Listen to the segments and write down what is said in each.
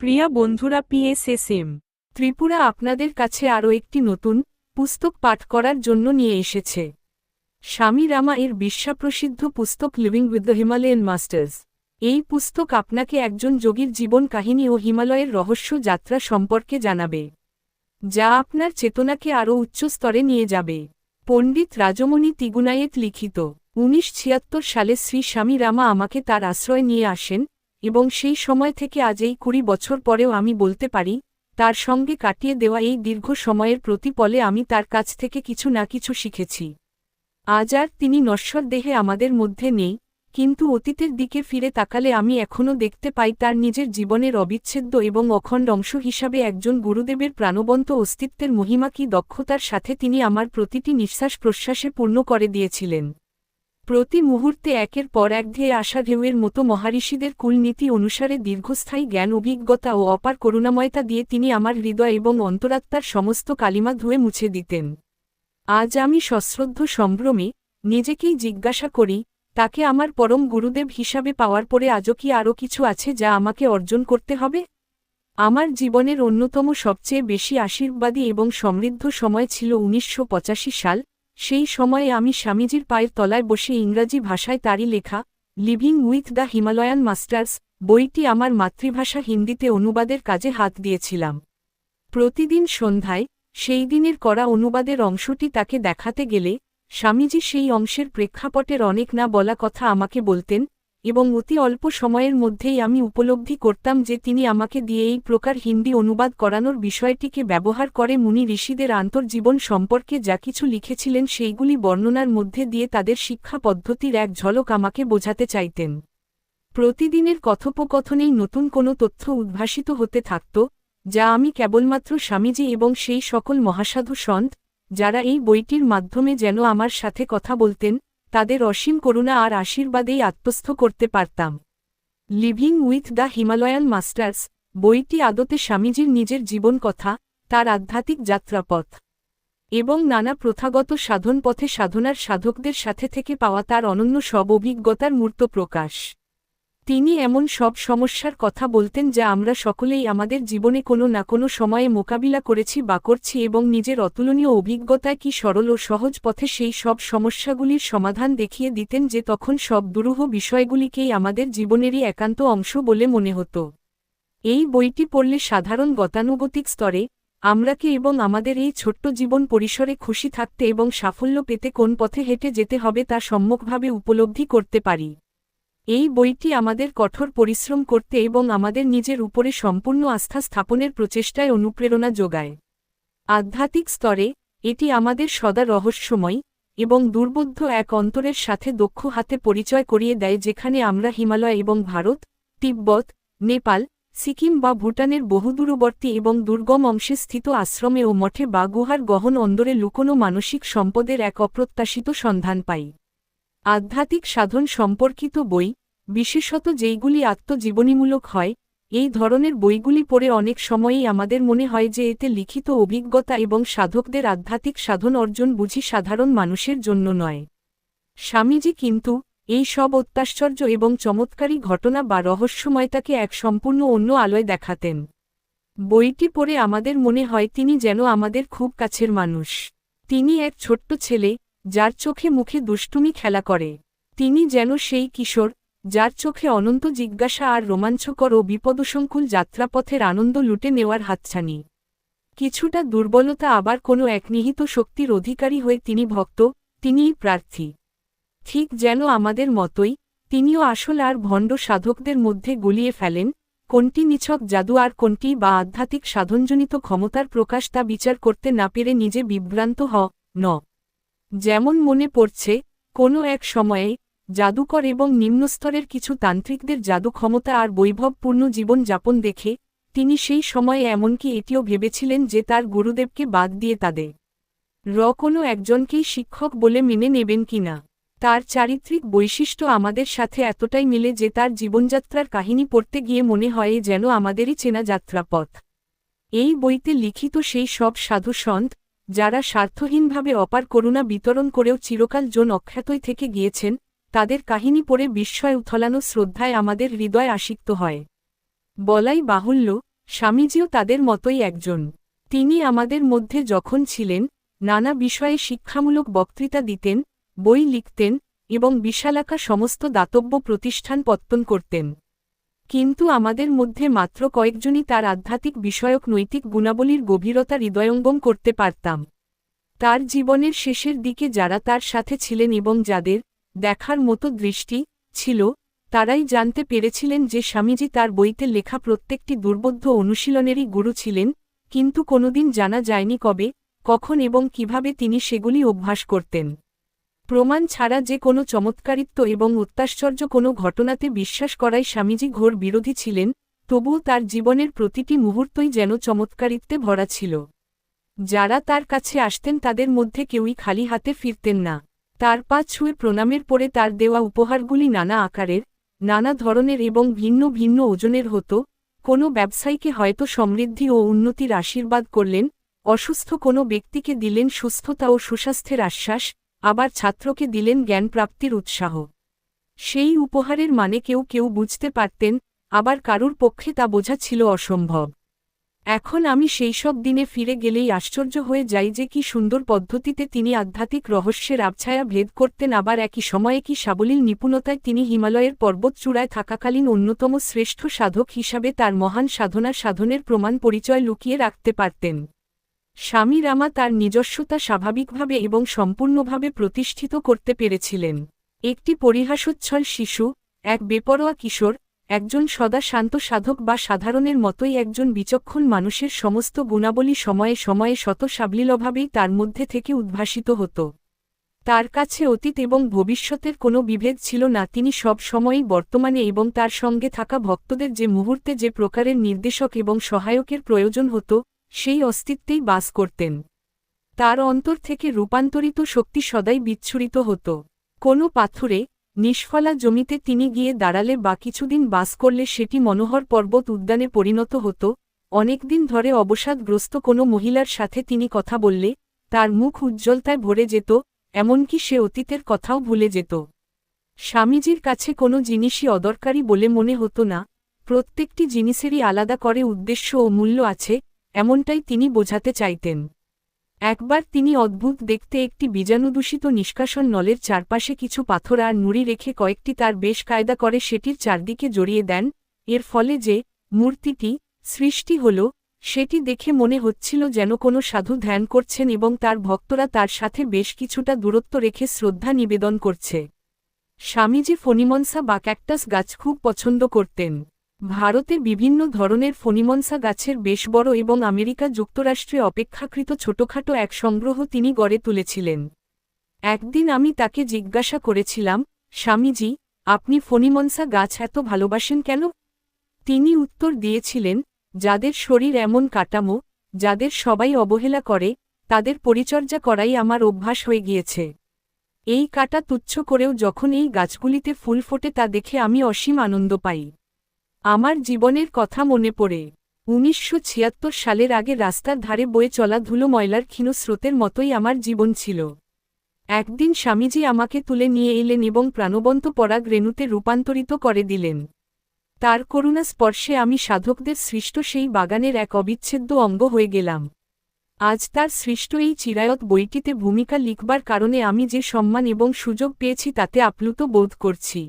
প্রিয়া বন্ধুরা পিএসএসএম ত্রিপুরা আপনাদের কাছে আরও একটি নতুন পুস্তক পাঠ করার জন্য নিয়ে এসেছে। স্বামী রামা এর বিশ্বাপ্রসিদ্ধ পুস্তক living with the Himalayan masters এই পুস্তক আপনাকে একজন যোগীর জীবন কাহিনী ও হিমালয়ের রহস্য যাত্রা সম্পর্কে জানাবে, যা আপনার চেতনাকে আরও উচ্চ স্তরে নিয়ে যাবে। পণ্ডিত রাজমণি তিগুনায়েত লিখিত, উনিশ সালে শ্রী স্বামী রামা আমাকে তার আশ্রয় নিয়ে আসেন এবং সেই সময় থেকে আজ এই কুড়ি বছর পরেও আমি বলতে পারি, তার সঙ্গে কাটিয়ে দেওয়া এই দীর্ঘ সময়ের প্রতিপলে আমি তার কাছ থেকে কিছু না কিছু শিখেছি। আজ আর তিনি নশ্বর দেহে আমাদের মধ্যে নেই, কিন্তু অতীতের দিকে ফিরে তাকালে আমি এখনও দেখতে পাই তার নিজের জীবনের অবিচ্ছেদ্য এবং অখণ্ড অংশ হিসাবে একজন গুরুদেবের প্রাণবন্ত অস্তিত্বের মহিমা কি দক্ষতার সাথে তিনি আমার প্রতিটি নিঃশ্বাস প্রশ্বাসে পূর্ণ করে দিয়েছিলেন। প্রতি মুহূর্তে একের পর এক ধেয়ে আসা ঢেউয়ের মতো মহারিষিদের কুলনীতি অনুসারে দীর্ঘস্থায়ী জ্ঞান, অভিজ্ঞতা ও অপার করুণাময়তা দিয়ে তিনি আমার হৃদয় এবং অন্তরাত্মার সমস্ত কালিমা ধুয়ে মুছে দিতেন। আজ আমি সশ্রদ্ধ সম্ভ্রমে নিজেকেই জিজ্ঞাসা করি, তাকে আমার পরম গুরুদেব হিসাবে পাওয়ার পরে আজও কি আরও কিছু আছে যা আমাকে অর্জন করতে হবে? আমার জীবনের অন্যতম সবচেয়ে বেশি আশীর্বাদী এবং সমৃদ্ধ সময় ছিল উনিশশো পঁচাশি সাল সেই সময়ে আমি স্বামীজির পায়ের তলায় বসে ইংরাজি ভাষায় তারই লেখা living with the Himalayan masters বইটি আমার মাতৃভাষা হিন্দিতে অনুবাদের কাজে হাত দিয়েছিলাম। প্রতিদিন সন্ধ্যায় সেই দিনের করা অনুবাদের অংশটি তাকে দেখাতে গেলে স্বামীজি সেই অংশের প্রেক্ষাপটের অনেক না বলা কথা আমাকে বলতেন এবং অতি অল্প সময়ের মধ্যেই আমি উপলব্ধি করতাম যে তিনি আমাকে দিয়ে এই প্রকার হিন্দি অনুবাদ করানোর বিষয়টিকে ব্যবহার করে মুনি ঋষিদের আন্তর্জীবন সম্পর্কে যা কিছু লিখেছিলেন সেইগুলি বর্ণনার মধ্যে দিয়ে তাদের শিক্ষা পদ্ধতির এক ঝলক আমাকে বোঝাতে চাইতেন। প্রতিদিনের কথোপকথনেই নতুন কোনো তথ্য উদ্ভাসিত হতে থাকত, যা আমি কেবলমাত্র স্বামীজি এবং সেই সকল মহাসাধু সন্ত, যারা এই বইটির মাধ্যমে যেন আমার সাথে কথা বলতেন তাদের অসীম করুণা আর আশীর্বাদেই আত্মস্থ করতে পারতাম। Living with the Himalayan masters বইটি আদতে স্বামীজির নিজের জীবন কথা, তার আধ্যাত্মিক যাত্রাপথ, এবং নানা প্রথাগত সাধন পথে সাধনার সাধকদের সাথে থেকে পাওয়া তার অনন্য সব অভিজ্ঞতার মূর্ত প্রকাশ। তিনি এমন সব সমস্যার কথা বলতেন যা আমরা সকলেই আমাদের জীবনে কোনো না কোনো সময়ে মোকাবিলা করেছি বা করছি এবং নিজের অতুলনীয় অভিজ্ঞতায় কি সরল ও সহজ পথে সেই সব সমস্যাগুলির সমাধান দেখিয়ে দিতেন যে তখন সব দুরূহ বিষয়গুলিকেই আমাদের জীবনেরই একান্ত অংশ বলে মনে হতো। এই বইটি পড়লে সাধারণ গতানুগতিক স্তরে আমরাকে এবং আমাদের এই ছোট্ট জীবন পরিসরে খুশি থাকতে এবং সাফল্য পেতে কোন পথে হেঁটে যেতে হবে তা সম্মুখভাবে উপলব্ধি করতে পারি। এই বইটি আমাদের কঠোর পরিশ্রম করতে এবং আমাদের নিজের উপরে সম্পূর্ণ আস্থা স্থাপনের প্রচেষ্টায় অনুপ্রেরণা যোগায়। আধ্যাত্মিক স্তরে, এটি আমাদের সদা রহস্যময় এবং দুর্বোধ্য এক অন্তরের সাথে দক্ষ হাতে পরিচয় করিয়ে দেয় যেখানে আমরা হিমালয় এবং ভারত, তিব্বত, নেপাল, সিকিম বা ভুটানের বহুদূরবর্তী এবং দুর্গম অংশে স্থিত আশ্রমে ও মঠে বা গুহার গহন অন্দরে লুকোনো মানসিক সম্পদের এক অপ্রত্যাশিত সন্ধান পাই। আধ্যাত্মিক সাধন সম্পর্কিত বই বিশেষত যেইগুলি আত্মজীবনীমূলক হয়, এই ধরনের বইগুলি পড়ে অনেক সময়েই আমাদের মনে হয় যে এতে লিখিত অভিজ্ঞতা এবং সাধকদের আধ্যাত্মিক সাধন অর্জন বুঝি সাধারণ মানুষের জন্য নয়। স্বামীজি কিন্তু এই সব অত্যাশ্চর্য এবং চমৎকারী ঘটনা বা রহস্যময়তাকে এক সম্পূর্ণ অন্য আলোয় দেখাতেন। বইটি পড়ে আমাদের মনে হয় তিনি যেন আমাদের খুব কাছের মানুষ। তিনি এক ছোট্ট ছেলে, যার চোখে মুখে দুষ্টুমি খেলা করে। তিনি যেন সেই কিশোর যার চোখে অনন্ত জিজ্ঞাসা আর রোমাঞ্চকর ও বিপদসংকুল যাত্রাপথের আনন্দ লুটে নেওয়ার হাতছানি। কিছুটা দুর্বলতা আবার কোনো এক নিহিত শক্তির অধিকারী হয়ে তিনি ভক্ত, তিনিই প্রার্থী। ঠিক যেন আমাদের মতোই, তিনিও আসল আর ভণ্ড সাধকদের মধ্যে গুলিয়ে ফেলেন, কোনটি নিছক জাদু আর কোনটি বা আধ্যাত্মিক সাধনজনিত ক্ষমতার প্রকাশ তা বিচার করতে না পেরে নিজে বিভ্রান্ত হ, ন। যেমন মনে পড়ছে, কোনো এক সময়ে জাদুকর এবং নিম্নস্তরের কিছু তান্ত্রিকদের জাদু ক্ষমতা আর বৈভবপূর্ণ জীবনযাপন দেখে, তিনি সেই সময়ে এমনকি এটিও ভেবেছিলেন যে তার গুরুদেবকে বাদ দিয়ে তাদের র কোনো একজনকেই শিক্ষক বলে মেনে নেবেন কিনা তার চারিত্রিক বৈশিষ্ট্য আমাদের সাথে এতটাই মিলে যে তার জীবনযাত্রার কাহিনী পড়তে গিয়ে মনে হয় যেন আমাদেরই চেনা যাত্রাপথ। এই বইতে লিখিত সেই সব সাধু সন্ত, যারা স্বার্থহীনভাবে অপার করুণা বিতরণ করেও চিরকাল জন অখ্যাতই থেকে গিয়েছেন তাদের কাহিনী পড়ে বিস্ময় উথলানো শ্রদ্ধায় আমাদের হৃদয় আসিক্ত হয়। বলাই বাহুল্য, স্বামীজিও তাদের মতোই একজন। তিনি আমাদের মধ্যে যখন ছিলেন, নানা বিষয়ে শিক্ষামূলক বক্তৃতা দিতেন, বই লিখতেন এবং বিশালাকা সমস্ত দাতব্য প্রতিষ্ঠান পত্তন করতেন। কিন্তু আমাদের মধ্যে মাত্র কয়েকজনই তার আধ্যাত্মিক বিষয়ক নৈতিক গুণাবলীর গভীরতা হৃদয়ঙ্গম করতে পারতাম। তার জীবনের শেষের দিকে যারা তার সাথে ছিলেন এবং যাদের দেখার মতো দৃষ্টি ছিল, তারাই জানতে পেরেছিলেন যে স্বামীজি তার বইতে লেখা প্রত্যেকটি দুর্বোধ্য অনুশীলনেরই গুরু ছিলেন, কিন্তু কোনোদিন জানা যায়নি কবে, কখন এবং কীভাবে তিনি সেগুলি অভ্যাস করতেন। প্রমাণ ছাড়া যে কোনো চমৎকারিত্ব এবং অত্যাশ্চর্য কোনো ঘটনাতে বিশ্বাস করাই স্বামীজি ঘোর বিরোধী ছিলেন, তবুও তার জীবনের প্রতিটি মুহূর্তই যেন চমৎকারিত্বে ভরা ছিল। যারা তার কাছে আসতেন তাদের মধ্যে কেউই খালি হাতে ফিরতেন না। তার পা ছুঁয়ে প্রণামের পরে তার দেওয়া উপহারগুলি নানা আকারের, নানা ধরনের এবং ভিন্ন ভিন্ন ওজনের হতো। কোনো ব্যবসায়ীকে হয়তো সমৃদ্ধি ও উন্নতির আশীর্বাদ করলেন, অসুস্থ কোনো ব্যক্তিকে দিলেন সুস্থতা ও সুস্বাস্থ্যের আশ্বাস, আবার ছাত্রকে দিলেন জ্ঞানপ্রাপ্তির উৎসাহ। সেই উপহারের মানে কেউ কেউ বুঝতে পারতেন, আবার কারুর পক্ষে তা বোঝা ছিল অসম্ভব। এখন আমি সেই সব দিনে ফিরে গেলেই আশ্চর্য হয়ে যাই যে কি সুন্দর পদ্ধতিতে তিনি আধ্যাত্মিক রহস্যের আবছায়া ভেদ করতেন, আবার একই সময়ে কি সাবলীল নিপুণতায় তিনি হিমালয়ের পর্বতচূড়ায় থাকাকালীন অন্যতম শ্রেষ্ঠ সাধক হিসাবে তার মহান সাধনার সাধনের প্রমাণ পরিচয় লুকিয়ে রাখতে পারতেন। স্বামী রামা তার নিজস্বতা স্বাভাবিকভাবে এবং সম্পূর্ণভাবে প্রতিষ্ঠিত করতে পেরেছিলেন। একটি পরিহাসোচ্ছল শিশু, এক বেপরোয়া কিশোর একজন সদা শান্ত সাধক বা সাধারণের মতোই একজন বিচক্ষণ মানুষের সমস্ত গুণাবলী সময়ে সময়ে শত সাবলীলভাবেই তার মধ্যে থেকে উদ্ভাসিত হতো। তার কাছে অতীত এবং ভবিষ্যতের কোনো বিভেদ ছিল না, তিনি সব সময়ই বর্তমানে এবং তার সঙ্গে থাকা ভক্তদের যে মুহূর্তে যে প্রকারের নির্দেশক এবং সহায়কের প্রয়োজন হতো, সেই অস্তিত্বেই বাস করতেন। তার অন্তর থেকে রূপান্তরিত শক্তি সদাই বিচ্ছুরিত হতো। কোনো পাথরে নিষ্ফলা জমিতে তিনি গিয়ে দাঁড়ালে বা কিছুদিন বাস করলে সেটি মনোহর পর্বত উদ্যানে পরিণত হতো। অনেকদিন ধরে অবসাদগ্রস্ত কোনো মহিলার সাথে তিনি কথা বললে, তার মুখ উজ্জ্বলতায় ভরে যেত, এমনকি সে অতীতের কথাও ভুলে যেত। স্বামীজির কাছে কোনো জিনিসই অদরকারি বলে মনে হতো না। প্রত্যেকটি জিনিসেরই আলাদা করে উদ্দেশ্য ও মূল্য আছে, এমনটাই তিনি বোঝাতে চাইতেন। একবার তিনি অদ্ভুত দেখতে একটি বীজাণুদূষিত নিষ্কাশন নলের চারপাশে কিছু পাথর আর নুড়ি রেখে কয়েকটি তার বেশ কায়দা করে সেটির চারদিকে জড়িয়ে দেন, এর ফলে যে মূর্তিটি সৃষ্টি হল, সেটি দেখে মনে হচ্ছিল যেন কোনো সাধু ধ্যান করছেন এবং তার ভক্তরা তার সাথে বেশ কিছুটা দূরত্ব রেখে শ্রদ্ধা নিবেদন করছে। স্বামীজি ফণিমনসা বা ক্যাকটাস গাছ খুব পছন্দ করতেন। ভারতে বিভিন্ন ধরনের ফণিমনসা গাছের বেশ বড় এবং আমেরিকা যুক্তরাষ্ট্রে অপেক্ষাকৃত ছোটখাটো এক সংগ্রহ তিনি গড়ে তুলেছিলেন। একদিন আমি তাকে জিজ্ঞাসা করেছিলাম, স্বামীজি, আপনি ফণিমনসা গাছ এত ভালোবাসেন কেন? তিনি উত্তর দিয়েছিলেন, যাদের শরীর এমন কাটামো, যাদের সবাই অবহেলা করে, তাদের পরিচর্যা করাই আমার অভ্যাস হয়ে গিয়েছে। এই কাটা তুচ্ছ করেও যখন এই গাছগুলিতে ফুল ফোটে তা দেখে আমি অসীম আনন্দ পাই। আমার জীবনের কথা মনে পড়ে। উনিশশো ছিয়াত্তর সালের আগে রাস্তার ধারে বয়ে চলা ধুলো ময়লার ক্ষীণ স্রোতের মতোই আমার জীবন ছিল। একদিন স্বামীজি আমাকে তুলে নিয়ে এলেন এবং প্রাণবন্ত পরাগ রেণুতে রূপান্তরিত করে দিলেন। তার করুণা স্পর্শে আমি সাধকদের সৃষ্ট সেই বাগানের এক অবিচ্ছেদ্য অঙ্গ হয়ে গেলাম। আজ তার সৃষ্ট এই চিরায়ত বইটিতে ভূমিকা লিখবার কারণে আমি যে সম্মান এবং সুযোগ পেয়েছি তাতে আপ্লুত বোধ করছি।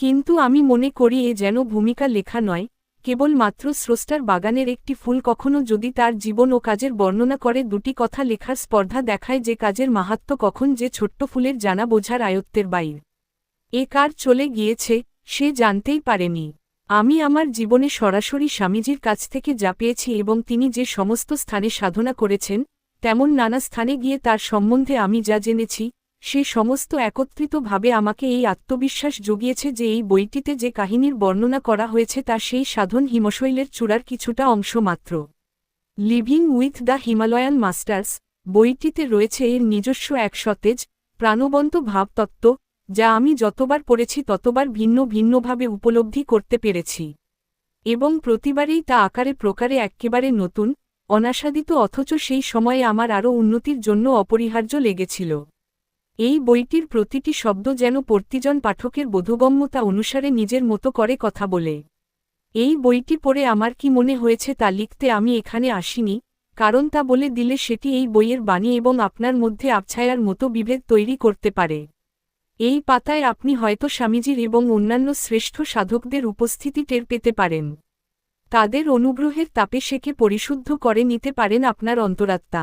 কিন্তু আমি মনে করি এ যেন ভূমিকা লেখা নয়, কেবল মাত্র স্রষ্টার বাগানের একটি ফুল কখনো যদি তার জীবন ও কাজের বর্ণনা করে দুটি কথা লেখার স্পর্ধা দেখায় যে কাজের মাহাত্ম কখন যে ছোট্ট ফুলের জানা বোঝার আয়ত্তের বাইর। এ কার চলে গিয়েছে, সে জানতেই পারেনি। আমি আমার জীবনে সরাসরি স্বামীজির কাছ থেকে যা পেয়েছি এবং তিনি যে সমস্ত স্থানে সাধনা করেছেন, তেমন নানা স্থানে গিয়ে তার সম্বন্ধে আমি যা জেনেছি সে সমস্ত একত্রিতভাবে আমাকে এই আত্মবিশ্বাস জুগিয়েছে যে এই বইটিতে যে কাহিনীর বর্ণনা করা হয়েছে তা সেই সাধন হিমশৈলের চূড়ার কিছুটা অংশ মাত্র। Living with the Himalayan masters বইটিতে রয়েছে এর নিজস্ব এক সতেজ, প্রাণবন্ত ভাবতত্ত্ব, যা আমি যতবার পড়েছি ততবার ভিন্ন ভিন্নভাবে উপলব্ধি করতে পেরেছি। এবং প্রতিবারেই তা আকারে প্রকারে একেবারে নতুন অনাসাদিত অথচ সেই সময়ে আমার আরও উন্নতির জন্য অপরিহার্য লেগেছিল। এই বইটির প্রতিটি শব্দ যেন পর্তিজন পাঠকের বোধগম্যতা অনুসারে নিজের মতো করে কথা বলে। এই বইটি পড়ে আমার কি মনে হয়েছে তা লিখতে আমি এখানে আসিনি, কারণ তা বলে দিলে সেটি এই বইয়ের বাণী এবং আপনার মধ্যে আবছায়ার মতো বিভেদ তৈরি করতে পারে। এই পাতায় আপনি হয়তো স্বামীজির এবং অন্যান্য শ্রেষ্ঠ সাধকদের উপস্থিতি টের পেতে পারেন। তাদের অনুগ্রহের তাপে সেকে পরিশুদ্ধ করে নিতে পারেন আপনার অন্তরাত্মা।